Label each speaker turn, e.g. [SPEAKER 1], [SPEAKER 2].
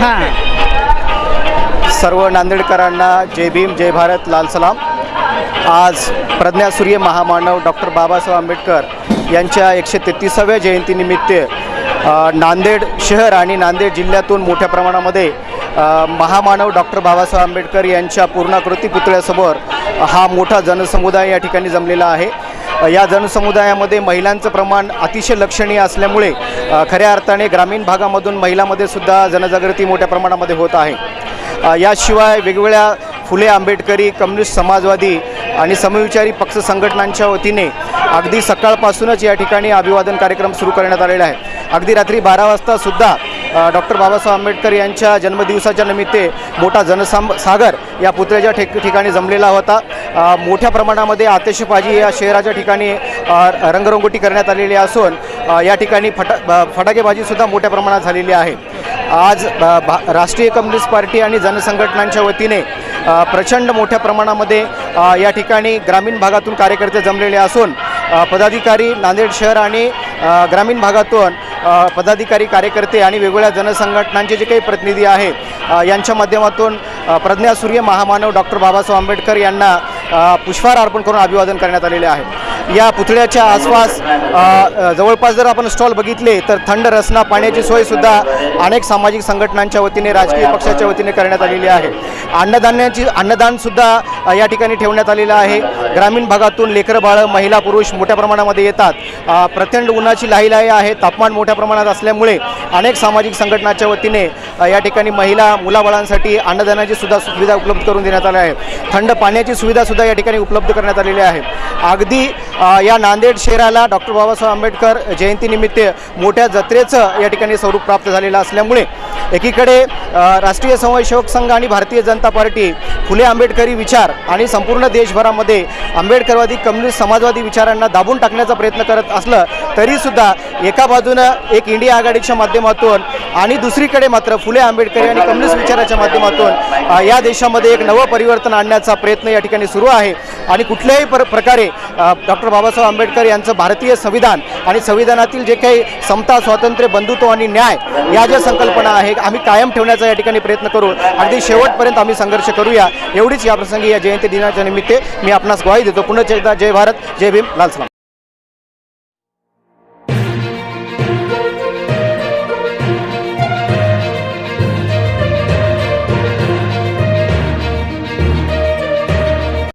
[SPEAKER 1] हां.
[SPEAKER 2] सर्व नांदेडकरांना जय भीम जय भारत लाल सलाम. आज प्रज्ञासूर्य महामानव डॉक्टर बाबासाहेब आंबेडकर यांच्या एकशे तेहतीसाव्या जयंतीनिमित्त नांदेड शहर आणि नांदेड जिल्ह्यातून मोठ्या प्रमाणामध्ये महामानव डॉक्टर बाबासाहेब आंबेडकर यांच्या पूर्णाकृती पुतळ्यासमोर हा मोठा जनसमुदाय या ठिकाणी जमलेला आहे. या जनसमुदायामध्ये महिलांचं प्रमाण अतिशय लक्षणीय असल्यामुळे खऱ्या अर्थाने ग्रामीण भागामधून महिलांमध्ये सुद्धा जनजागृती मोठ्या प्रमाणामध्ये होत आहे. याशिवाय वेगवेगळ्या फुले आंबेडकरी कम्युनिस्ट समाजवादी आणि समविचारी पक्ष संघटनांच्या वतीने अगदी सकाळपासूनच या ठिकाणी अभिवादन कार्यक्रम सुरू करण्यात आलेला आहे अगदी रात्री बारा वाजतासुद्धा डॉक्टर बाबासाहेब आंबेडकर यांच्या जन्मदिवसाच्या निमित्ते मोठा जनसाम सागर या पुतळ्याच्या ठिक ठिकाणी जमलेला होता. मोठ्या प्रमाणामध्ये आतिषबाजी या शहराच्या ठिकाणी रंगरंगोटी करण्यात आलेली असून या ठिकाणी फटा फटाकेबाजीसुद्धा मोठ्या प्रमाणात झालेली आहे. आज भा राष्ट्रीय कम्युनिस्ट पार्टी आणि जनसंघटनांच्या वतीने प्रचंड मोठ्या प्रमाणामध्ये या ठिकाणी ग्रामीण भागातून कार्यकर्ते जमलेले असून पदाधिकारी नांदेड शहर आणि ग्रामीण भागातून पदाधिकारी कार्यकर्ते आणि वेगवेगळ्या जनसंघटनांचे जे काही प्रतिनिधी आहेत यांच्या माध्यमातून प्रज्ञा प्रज्ञासूर्य महामानव डॉक्टर बाबासाहेब आंबेडकर यांना पुष्पहार अर्पण करून अभिवादन करण्यात आलेले आहे. या पुतळ्याच्या आसपास जवळपास जर आपण स्टॉल बघितले तर थंड रसना पाण्याची सोयसुद्धा अनेक सामाजिक संघटनांच्या वतीने राजकीय पक्षाच्या वतीने करण्यात आलेली आहे. अन्नधान्याची अन्नदानसुद्धा या ठिकाणी ठेवण्यात आलेलं आहे. ग्रामीण भागातून लेकरं बाळं महिला पुरुष मोठ्या प्रमाणामध्ये येतात. प्रचंड उन्हाची लाहीलाही आहे. तापमान मोठ्या प्रमाणात असल्यामुळे अनेक सामाजिक संघटनाच्या वतीने या ठिकाणी महिला मुलाबाळांसाठी अन्नदानाची सुद्धा सुविधा उपलब्ध करून देण्यात आल्या आहे थंड पाण्याची सुविधासुद्धा या ठिकाणी उपलब्ध करण्यात आलेली आहे. अगदी या नांदेड शहराला डॉक्टर बाबासाहेब आंबेडकर जयंतीनिमित्त मोठ्या जत्रेचं या ठिकाणी स्वरूप प्राप्त झालेलं असल्यामुळे एकीकडे राष्ट्रीय स्वयंसेवक संघ आणि भारतीय जनता पार्टी फुले आंबेडकरी विचार आणि संपूर्ण देशभरामध्ये आंबेडकरवादी कम्युनिस्ट समाजवादी विचारांना दाबून टाकण्याचा प्रयत्न करत असलं तरीसुद्धा एका बाजूनं एक इंडिया आघाडीच्या माध्यमातून आणि दुसरीकडे मात्र फुले आंबेडकरी आणि कम्युनिस्ट विचाराच्या माध्यमातून या देशामध्ये एक नवं परिवर्तन आणण्याचा प्रयत्न या ठिकाणी सुरू आहे. आणि कुठल्याही पर प्रकारे डॉक्टर बाबासाहेब आंबेडकर यांचं भारतीय संविधान आणि संविधानातील जे काही समता स्वातंत्र्य बंधुत्व आणि न्याय या ज्या संकल्पना आहे आम्ही कायम ठेवण्याचा या ठिकाणी प्रयत्न करू. अगदी शेवटपर्यंत आम्ही संघर्ष करूया. एवढीच या प्रसंगी या जयंती दिनाच्या निमित्ते मी आपणास ग्वाही देतो. पुन्हा एकदा जय भारत जय भीम लाल सलाम.